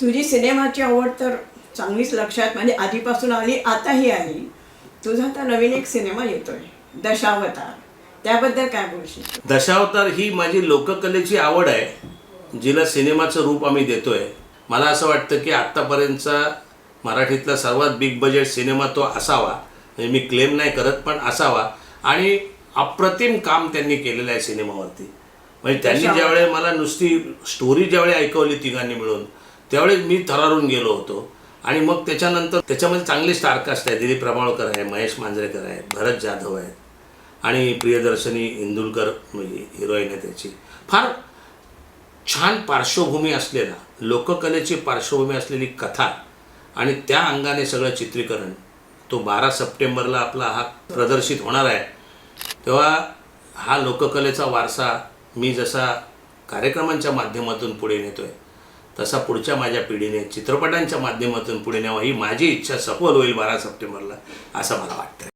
तुझी सिनेमाची आवड तर चांगलीच लक्षात म्हणजे आधीपासून आली आताही आली. तुझा आता नवीन एक सिनेमा येतोय दशावतार. त्याबद्दल काय बोलशील दशावतार ही माझी लोककलेची आवड आहे जिला सिनेमाचं रूप आम्ही देतोय. मला असं वाटतं की आत्तापर्यंतचा मराठीतला सर्वात बिग बजेट सिनेमा तो असावा. म्हणजे मी क्लेम नाही करत पण असावा. आणि अप्रतिम काम त्यांनी केलेलं आहे सिनेमावरती. म्हणजे त्यांनी. ज्यावेळेस मला नुसती स्टोरी ज्यावेळी ऐकवली तिघांनी मिळून त्यावेळी मी थरारून गेलो होतो. आणि मग त्याच्यानंतर त्याच्यामध्ये चांगले स्टारकास्ट आहे दिलीप प्रमाळकर आहे महेश मांजरेकर आहे भरत जाधव आहे आणि प्रियदर्शनी इंदुलकर म्हणजे हिरोईन आहे त्याची. फार छान पार्श्वभूमी असलेला लोककलेची पार्श्वभूमी असलेली कथा आणि त्या अंगाने सगळं चित्रीकरण तो बारा सप्टेंबरला आपला हा प्रदर्शित होणार आहे. तेव्हा हा लोककलेचा वारसा मी जसा कार्यक्रमांच्या माध्यमातून पुढे नेतो आहे तसा पुढच्या माझ्या पिढीने चित्रपटांच्या माध्यमातून पुढे न्यावा ही माझी इच्छा सफल होईल बारा सप्टेंबरला असं मला वाटतं